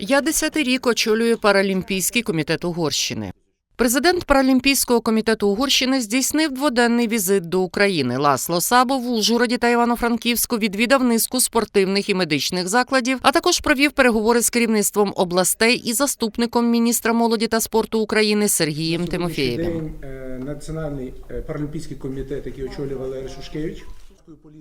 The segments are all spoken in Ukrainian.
Я десятий рік очолюю Паралімпійський комітет Угорщини. Президент Паралімпійського комітету Угорщини здійснив дводенний візит до України. Ласло Сабо в Ужгороді та Івано-Франківську відвідав низку спортивних і медичних закладів, а також провів переговори з керівництвом областей і заступником міністра молоді та спорту України Сергієм Тимофєєвим. е, Національний е, паралімпійський комітет, який очолює Валерій Шушкевич,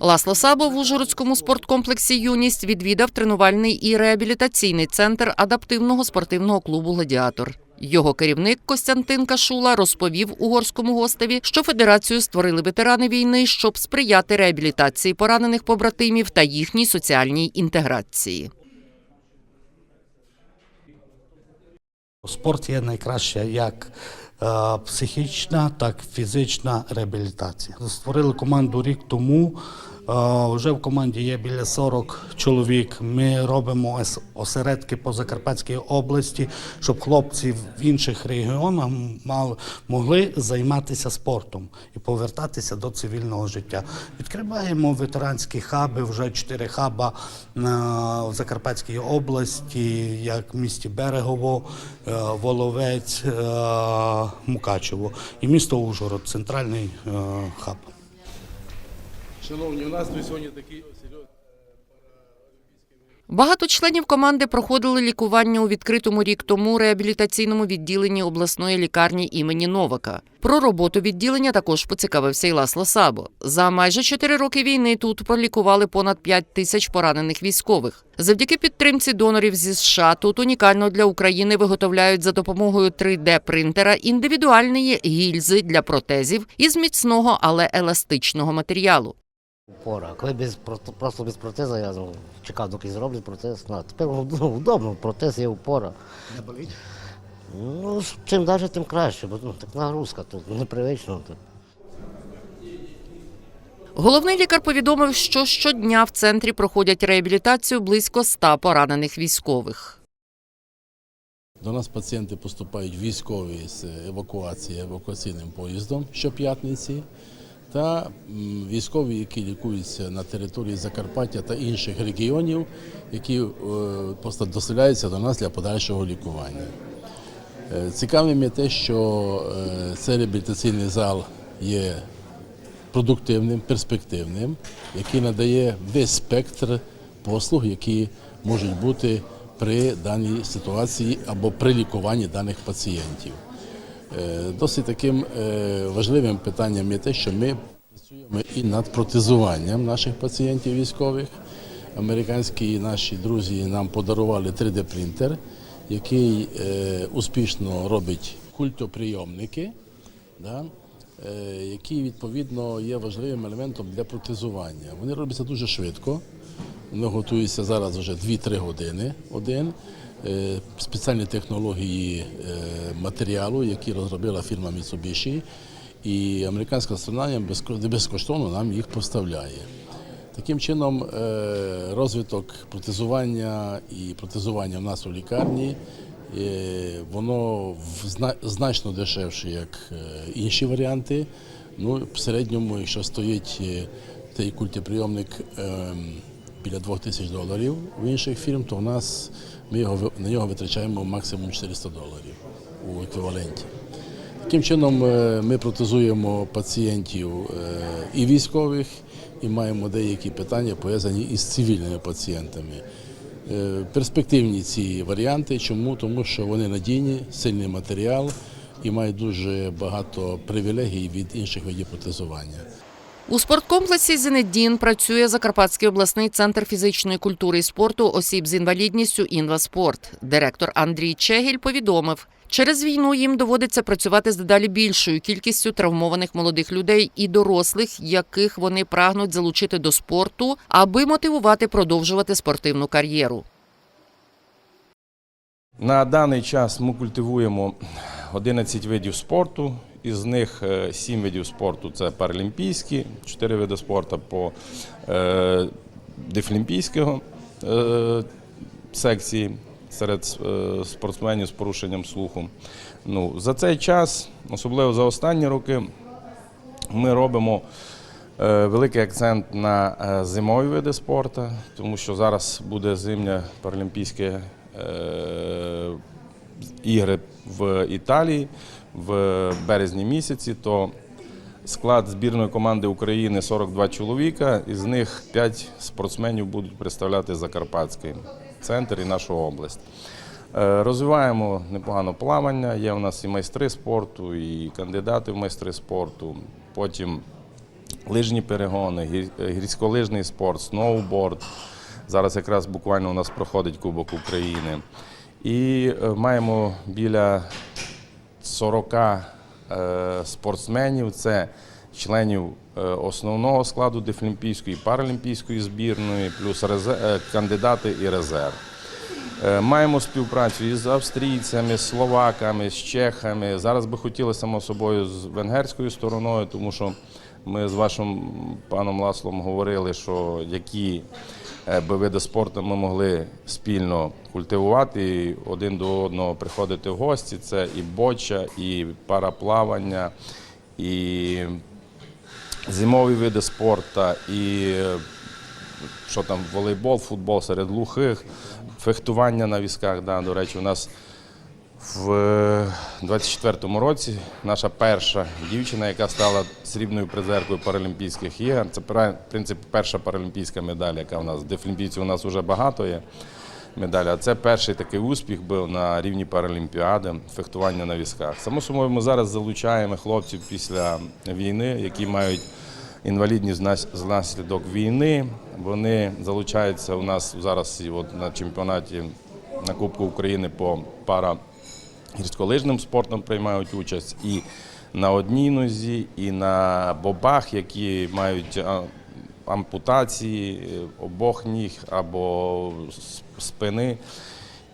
Ласло Сабо в Ужгородському спорткомплексі Юність відвідав тренувальний і реабілітаційний центр адаптивного спортивного клубу Гладіатор. Його керівник Костянтин Кашула розповів угорському гостеві, що федерацію створили ветерани війни, щоб сприяти реабілітації поранених побратимів та їхній соціальній інтеграції. Спорт є найкраща як психічна, так фізична реабілітація. Створили команду рік тому. Е, вже в команді є біля 40 чоловік. Ми робимо осередки по Закарпатській області, щоб хлопці в інших регіонах мали, могли займатися спортом і повертатися до цивільного життя. Відкриваємо ветеранські хаби, вже чотири хаба на, в Закарпатській області, як в місті Берегово, е, Воловець, е, Мукачево і місто Ужгород, центральний е, хаб. Шановні, у нас тут сьогодні такий серйозний. Багато членів команди проходили лікування у відкритому рік тому реабілітаційному відділенні обласної лікарні імені Новака. Про роботу відділення також поцікавився і Ласло Сабо. За майже чотири роки війни тут пролікували понад 5 тисяч поранених військових. Завдяки підтримці донорів зі США тут унікально для України виготовляють за допомогою 3D-принтера індивідуальні гільзи для протезів із міцного, але еластичного матеріалу. Упора. Коли без просто без протеза я чекав, доки зроблять протез. Ну, тепер ну, удобно, протез є упора. Не болить? Ну, чим далі, тим краще, бо ну, так нагрузка тут, непривично тут. Головний лікар повідомив, що щодня в центрі проходять реабілітацію близько 100 поранених військових. До нас пацієнти поступають військові з евакуації евакуаційним поїздом щоп'ятниці, та військові, які лікуються на території Закарпаття та інших регіонів, які е, просто доселяються до нас для подальшого лікування. Е, Цікавим є те, що е, цей реабілітаційний зал є продуктивним, перспективним, який надає весь спектр послуг, які можуть бути при даній ситуації або при лікуванні даних пацієнтів. Е, Досить таким е, важливим питанням є те, що ми працюємо і над протезуванням наших пацієнтів військових. Американські наші друзі нам подарували 3D-принтер, який е, успішно робить культоприйомники які відповідно є важливим елементом для протезування. Вони робляться дуже швидко. Вони готуються зараз вже 2-3 години один. Е, Спеціальні технології е, матеріалу, які розробила фірма Mitsubishi, і американська сторона безкоштовно нам їх поставляє. Таким чином, е, розвиток протезування і протезування в нас у лікарні, воно значно дешевше, як інші варіанти. Ну, в середньому, якщо стоїть цей культиприйомник ем, біля 2 тисяч доларів в інших фірм, то в нас ми його, на нього витрачаємо максимум 400 доларів у еквіваленті. Таким чином е, ми протезуємо пацієнтів е, і військових, і маємо деякі питання пов'язані із цивільними пацієнтами. Е, Перспективні ці варіанти. Чому? Тому що вони надійні, сильний матеріал і мають дуже багато привілегій від інших видів протезування. У спорткомплексі Зенедін працює Закарпатський обласний центр фізичної культури і спорту осіб з інвалідністю «Інваспорт». Директор Андрій Чегіль повідомив, через війну їм доводиться працювати з дедалі більшою кількістю травмованих молодих людей і дорослих, яких вони прагнуть залучити до спорту, аби мотивувати продовжувати спортивну кар'єру. На даний час ми культивуємо 11 видів спорту. Із них 7 видів спорту це паралімпійські, 4 види спорту по е, дефлімпійського е, секції серед е, спортсменів з порушенням слуху. Ну, за цей час, особливо за останні роки, ми робимо Е, Великий акцент на е, зимові види спорту, тому що зараз буде зимня паралімпійське е, ігри в Італії в березні місяці, то склад збірної команди України 42 чоловіка, із них 5 спортсменів будуть представляти Закарпатський центр і нашу область. Е, Розвиваємо непогано плавання. Є у нас і майстри спорту, і кандидати в майстри спорту. Потім лижні перегони, гір- гірськолижний спорт, сноуборд. Зараз якраз буквально у нас проходить Кубок України. І е, маємо біля 40 е, спортсменів. Це членів е, основного складу дефлімпійської паралімпійської збірної, плюс е, кандидати і резерв. Маємо співпрацю із австрійцями, словаками, з чехами. Зараз би хотіли само собою з венгерською стороною, тому що ми з вашим паном Ласлом говорили, що які е, би види спорту ми могли спільно культивувати, і один до одного приходити в гості. Це і боча, і параплавання, і зимові види спорту, і що там, волейбол, футбол серед глухих, фехтування на візках. Да, до речі, у нас в 24-му році наша перша дівчина, яка стала срібною призеркою Паралімпійських ігор. Це в принципі перша паралімпійська медаль, яка у нас дефлімпійців у нас вже багато є. Медалі. А це перший такий успіх був на рівні Паралімпіади, фехтування на візках. Само собою, ми зараз залучаємо хлопців після війни, які мають інвалідність знас- внаслідок війни. Вони залучаються у нас зараз от на чемпіонаті на Кубку України по пара гірськолижним спортом приймають участь і на одній нозі, і на бобах, які мають ампутації е, обох ніг або спини.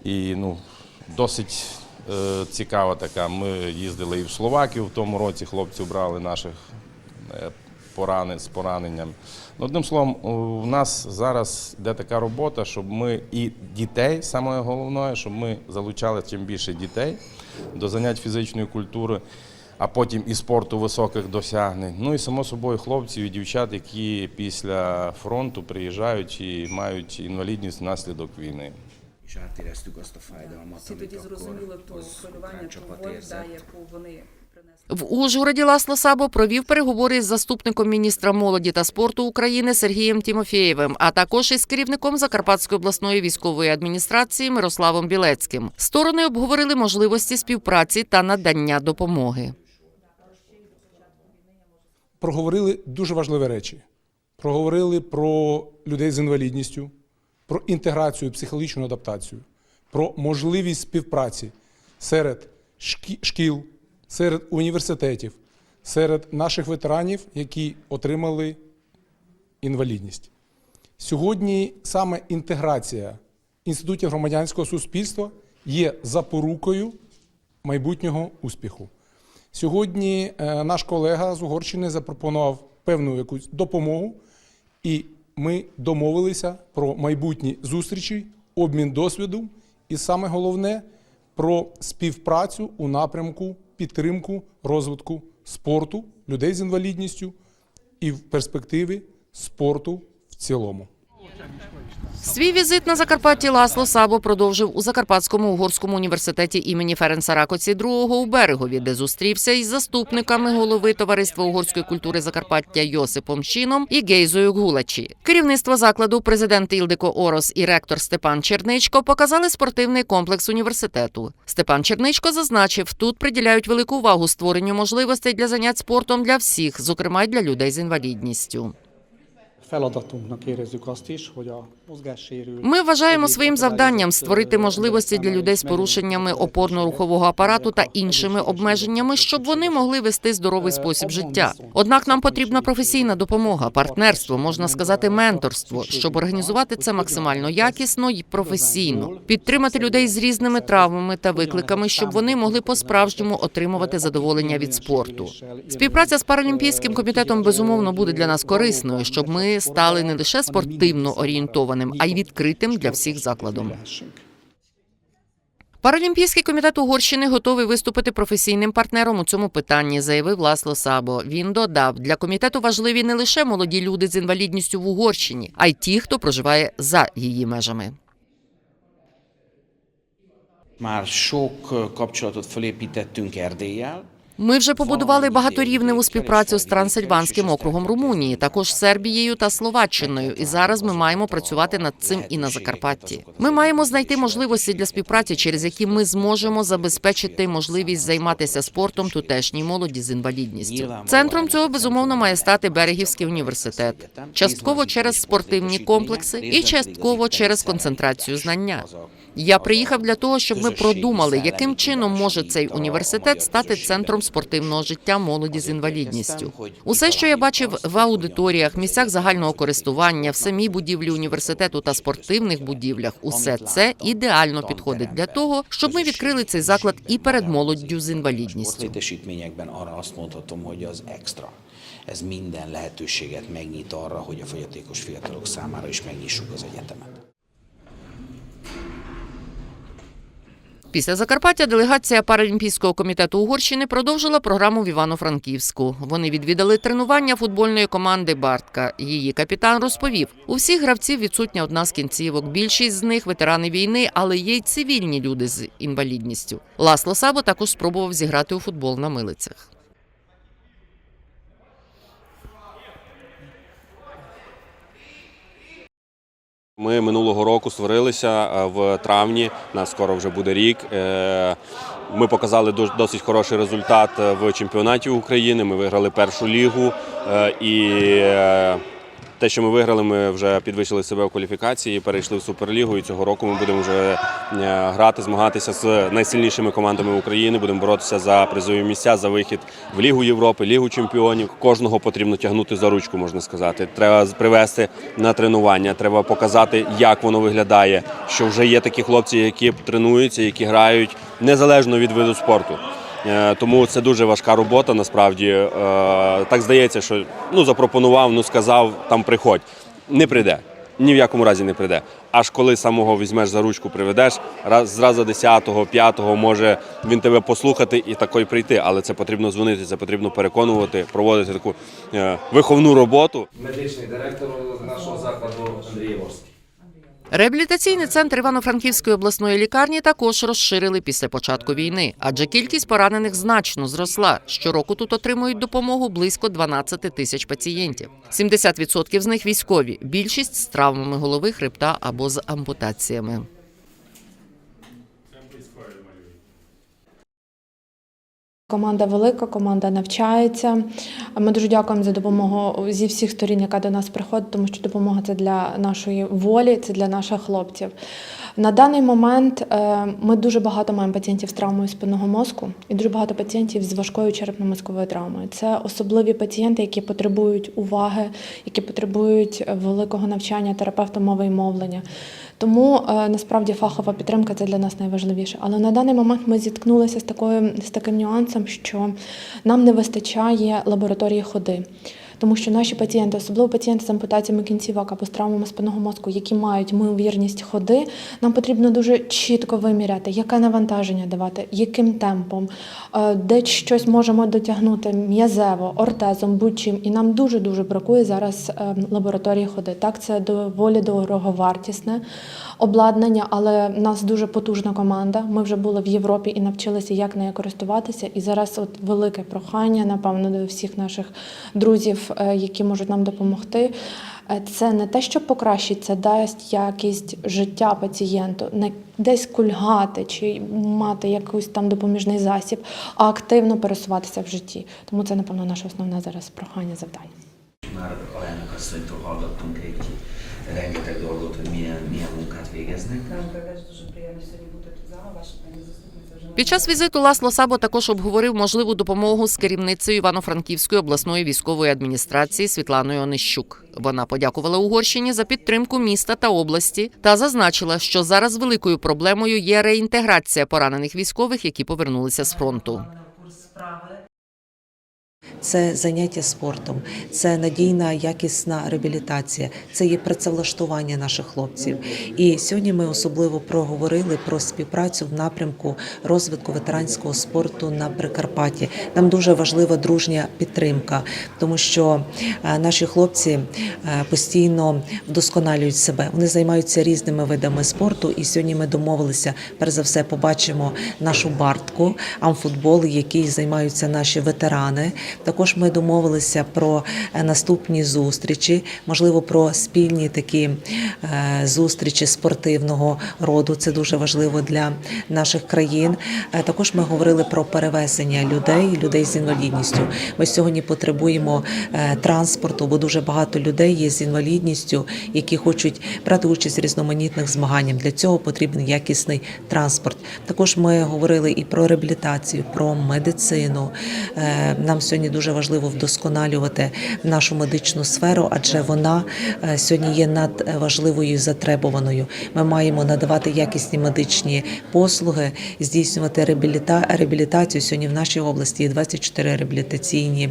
І ну, досить е, цікава така. Ми їздили і в Словакію в тому році, хлопців брали наших е, з пораненням. Ну, Одним словом, у нас зараз йде така робота, щоб ми і дітей, саме головне, щоб ми залучали чим більше дітей до занять фізичної культури, а потім і спорту високих досягнень. Ну і само собою хлопців і дівчат, які після фронту приїжджають і мають інвалідність внаслідок війни. Всі тоді зрозуміли az хвилювання, ukrán ту да, яку вони. В Ужгороді Ласло Сабо провів переговори з заступником міністра молоді та спорту України Сергієм Тімофєєвим, а також із керівником Закарпатської обласної військової адміністрації Мирославом Білецьким. Сторони обговорили можливості співпраці та надання допомоги. проговорили дуже важливі речі. Проговорили про людей з інвалідністю, про інтеграцію, психологічну адаптацію, про можливість співпраці серед шкі- шкіл, серед університетів, серед наших ветеранів, які отримали інвалідність. Сьогодні саме інтеграція інститутів громадянського суспільства є запорукою майбутнього успіху. Сьогодні е, наш колега з Угорщини запропонував певну якусь допомогу, і ми домовилися про майбутні зустрічі, обмін досвіду, і саме головне про співпрацю у напрямку підтримку розвитку спорту, людей з інвалідністю і в перспективі спорту в цілому. Свій візит на Закарпатті Ласло Сабо продовжив у Закарпатському угорському університеті імені Ференса Ракоці II у Берегові, де зустрівся із заступниками голови Товариства угорської культури Закарпаття Йосипом Шином і Гейзою Гулачі. Керівництво закладу, президент Ілдико Орос і ректор Степан Черничко показали спортивний комплекс університету. Степан Черничко зазначив, тут приділяють велику увагу створенню можливостей для занять спортом для всіх, зокрема й для людей з інвалідністю. Ми вважаємо своїм завданням створити можливості для людей з порушеннями опорно-рухового апарату та іншими обмеженнями, щоб вони могли вести здоровий спосіб життя. Однак нам потрібна професійна допомога, партнерство, можна сказати, менторство, щоб організувати це максимально якісно і професійно, підтримати людей з різними травмами та викликами, щоб вони могли по-справжньому отримувати задоволення від спорту. Співпраця з паралімпійським комітетом безумовно буде для нас корисною, щоб ми стали не лише спортивно орієнтованим, а й відкритим для всіх закладом. Паралімпійський комітет Угорщини готовий виступити професійним партнером у цьому питанні, заявив Ласло Сабо. Він додав, для комітету важливі не лише молоді люди з інвалідністю в Угорщині, а й ті, хто проживає за її межами. Már sok kapcsolatot felépítettünk Erdélyel. Ми вже побудували багаторівневу співпрацю з Трансильванським округом Румунії, також Сербією та Словаччиною. І зараз ми маємо працювати над цим і на Закарпатті. Ми маємо знайти можливості для співпраці, через які ми зможемо забезпечити можливість займатися спортом тутешній молоді з інвалідністю. Центром цього безумовно має стати Берегівський університет, частково через спортивні комплекси і частково через концентрацію знання. Я приїхав для того, щоб ми продумали, яким чином може цей університет стати центром спортивного життя молоді з інвалідністю. Усе, що я бачив в аудиторіях, місцях загального користування, в самій будівлі університету та спортивних будівлях, усе це ідеально підходить для того, щоб ми відкрили цей заклад і перед молоддю з інвалідністю. Ez minden lehetőséget megnyit arra, hogy a fogyatékos fiatalok számára is megnyissuk az egyetemet. Після Закарпаття делегація Паралімпійського комітету Угорщини продовжила програму в Івано-Франківську. Вони відвідали тренування футбольної команди Бартка. Її капітан розповів: у всіх гравців відсутня одна з кінцівок. Більшість з них ветерани війни, але є й цивільні люди з інвалідністю. Ласло Сабо також спробував зіграти у футбол на милицях. Ми минулого року створилися е, в травні. Нас скоро вже буде рік. Е, Ми показали дос- досить хороший результат е, в чемпіонаті України. Ми виграли першу лігу і. Те, що ми виграли, ми вже підвищили себе в кваліфікації, перейшли в суперлігу. І цього року ми будемо вже е, грати, змагатися з найсильнішими командами України. Будемо боротися за призові місця, за вихід в Лігу Європи, Лігу Чемпіонів. Кожного потрібно тягнути за ручку, можна сказати. Треба привести на тренування, треба показати, як воно виглядає. Що вже є такі хлопці, які тренуються, які грають незалежно від виду спорту. Е, Тому це дуже важка робота. Насправді Е, так здається, що ну запропонував, ну сказав, там приходь. Не прийде. Ні в якому разі не прийде. Аж коли самого візьмеш за ручку, приведеш, раз зразу 10-го, 5-го може він тебе послухати і такий прийти. Але це потрібно дзвонити, це потрібно переконувати, проводити таку е, виховну роботу. медичний директор нашого закладу Андрій Ворський. Реабілітаційний центр Івано-Франківської обласної лікарні також розширили після початку війни, адже кількість поранених значно зросла. Щороку тут отримують допомогу близько 12 тисяч пацієнтів. 70% з них військові, більшість з травмами голови, хребта або з ампутаціями. Команда велика, команда навчається. Ми дуже дякуємо за допомогу зі всіх сторін, яка до нас приходить, тому що допомога це для нашої волі, це для наших хлопців. На даний момент е, ми дуже багато маємо пацієнтів з травмою спинного мозку і дуже багато пацієнтів з важкою черепно-мозковою травмою. Це особливі пацієнти, які потребують уваги, які потребують великого навчання терапевта мови і мовлення. Тому е, насправді фахова підтримка це для нас найважливіше. Але на даний момент ми зіткнулися з такою з таким нюансом, що нам не вистачає лабораторії ходи. Тому що наші пацієнти, особливо пацієнти з ампутаціями кінцівок або з травмами спинного мозку, які мають ймовірність ходи, нам потрібно дуже чітко виміряти, яке навантаження давати, яким темпом, е, де щось можемо дотягнути м'язево, ортезом, будь-чим. І нам дуже дуже бракує зараз е, лабораторії ходи. Так, це доволі дороговартісне обладнання, але в нас дуже потужна команда. Ми вже були в Європі і навчилися, як нею користуватися. І зараз от велике прохання, напевно, до всіх наших друзів, е, які можуть нам допомогти. Е, Це не те, що покращить, це дасть якість життя пацієнту, не десь кульгати чи мати якийсь там допоміжний засіб, а активно пересуватися в житті. Тому це, напевно, наше основне зараз прохання завдання. Alelnök asszonytól hallgattunk egy rengeteg dolgot, hogy milyen, milyen munkát végeznek. Під час візиту Ласло Сабо також обговорив можливу допомогу з керівницею Івано-Франківської обласної військової адміністрації Світланою Онищук. Вона подякувала Угорщині за підтримку міста та області та зазначила, що зараз великою проблемою є реінтеграція поранених військових, які повернулися з фронту. Це заняття спортом, це надійна якісна реабілітація, це є працевлаштування наших хлопців. І сьогодні ми особливо проговорили про співпрацю в напрямку розвитку ветеранського спорту на Прикарпатті. Нам дуже важлива дружня підтримка, тому що е, наші хлопці е, постійно вдосконалюють себе. Вони займаються різними видами спорту. І сьогодні ми домовилися, перш за все, побачимо нашу бартку, амфутбол, який займаються наші ветерани. Також ми домовилися про е, наступні зустрічі, можливо, про спільні такі е, зустрічі спортивного роду. Це дуже важливо для наших країн. Е, Також ми говорили про перевезення людей, людей з інвалідністю. Ми сьогодні потребуємо транспорту, бо дуже багато людей є з інвалідністю, які хочуть брати участь в різноманітних змаганнях. Для цього потрібен якісний транспорт. Також ми говорили і про реабілітацію, про медицину. Нам сьогодні дуже важливо вдосконалювати нашу медичну сферу, адже вона е, сьогодні є надважливою і затребуваною. Ми маємо надавати якісні медичні послуги, здійснювати реабіліта- реабілітацію. Сьогодні в нашій області є 24 реабілітаційні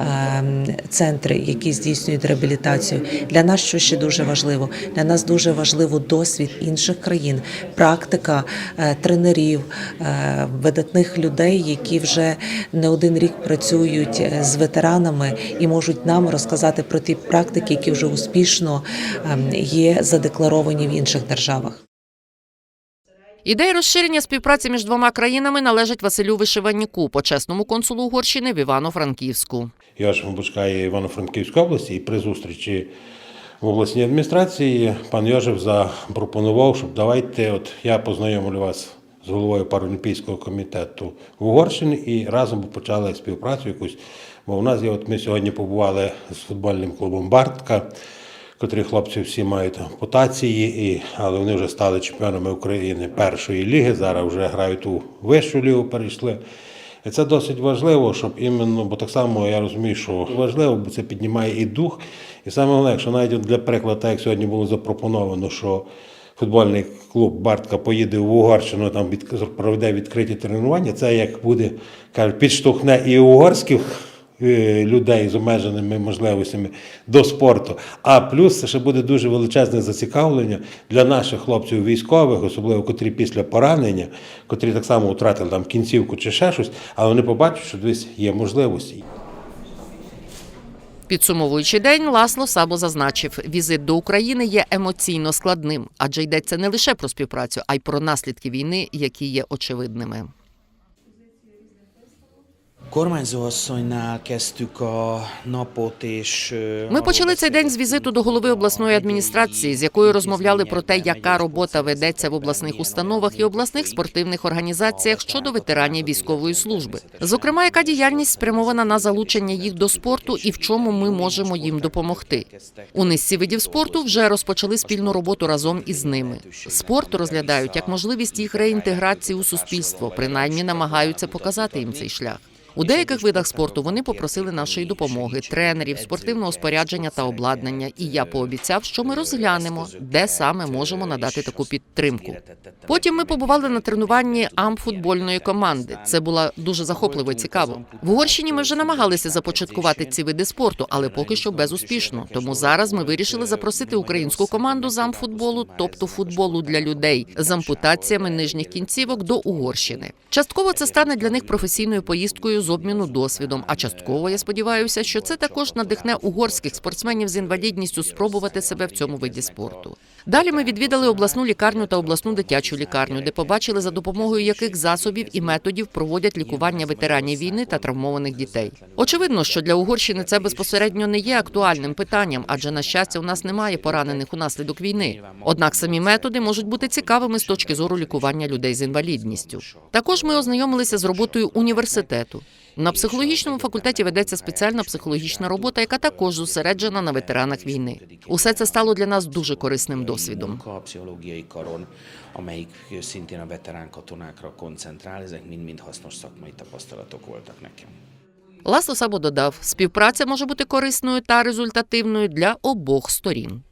е, центри, які здійснюють реабілітацію. Для нас що ще дуже важливо? Для нас дуже важливо досвід інших країн, практика е, тренерів, е, видатних людей, які вже не один рік працюють е, з ветеранами і можуть нам розказати про ті практики, які вже успішно ем, є задекларовані в інших державах. Ідея розширення співпраці між двома країнами належить Василю Вишиванніку, почесному консулу Угорщини в Івано-Франківську. Йош Бушкає Івано-Франківської області, і при зустрічі в обласній адміністрації пан Йожев запропонував, щоб давайте, от я познайомлю вас з головою Паралімпійського комітету в Угорщині і разом почали співпрацю якусь. Бо у нас є, от ми сьогодні побували з футбольним клубом Бартка, котрі хлопці всі мають ампутації, і, але вони вже стали чемпіонами України першої ліги, зараз вже грають у вищу лігу, перейшли. І це досить важливо, щоб іменно, бо так само я розумію, що важливо, бо це піднімає і дух. І саме головне, якщо навіть для прикладу, так як сьогодні було запропоновано, що футбольний клуб Бартка поїде в Угорщину, там від, проведе відкриті тренування, це як буде, кажуть, підштовхне і угорських е, людей з обмеженими можливостями до спорту. А плюс це ще буде дуже величезне зацікавлення для наших хлопців військових, особливо котрі після поранення, котрі так само втратили там кінцівку чи ще щось, але вони побачать, що десь є можливості. Підсумовуючи день, Ласло Сабо зазначив, візит до України є емоційно складним, адже йдеться не лише про співпрацю, а й про наслідки війни, які є очевидними. Kormányzóasszonynál kezdtük a napot, és... Ми почали цей день з візиту до голови обласної адміністрації, з якою розмовляли про те, яка робота ведеться в обласних установах і обласних спортивних організаціях щодо ветеранів військової служби. Зокрема, яка діяльність спрямована на залучення їх до спорту і в чому ми можемо їм допомогти. У низці видів спорту вже розпочали спільну роботу разом із ними. Спорт розглядають як можливість їх реінтеграції у суспільство, принаймні намагаються показати їм цей шлях. У деяких видах спорту вони попросили нашої допомоги, тренерів, спортивного спорядження та обладнання. І я пообіцяв, що ми розглянемо, де саме можемо надати таку підтримку. Потім ми побували на тренуванні амфутбольної команди. Це було дуже захопливо і цікаво. В Угорщині ми вже намагалися започаткувати ці види спорту, але поки що безуспішно. Тому зараз ми вирішили запросити українську команду з амфутболу, тобто футболу для людей з ампутаціями нижніх кінцівок до Угорщини. Частково це стане для них професійною поїздкою з обміну досвідом. А частково я сподіваюся, що це також надихне угорських спортсменів з інвалідністю спробувати себе в цьому виді спорту. Далі ми відвідали обласну лікарню та обласну дитячу лікарню, де побачили за допомогою яких засобів і методів проводять лікування ветеранів війни та травмованих дітей. Очевидно, що для Угорщини це безпосередньо не є актуальним питанням, адже на щастя у нас немає поранених унаслідок війни. Однак самі методи можуть бути цікавими з точки зору лікування людей з інвалідністю. Також ми ознайомилися з роботою університету. На психологічному факультеті ведеться спеціальна психологічна робота, яка також зосереджена на ветеранах війни. Усе це стало для нас дуже корисним досвідом. Ласло Сабо додав, співпраця може бути корисною та результативною для обох сторін.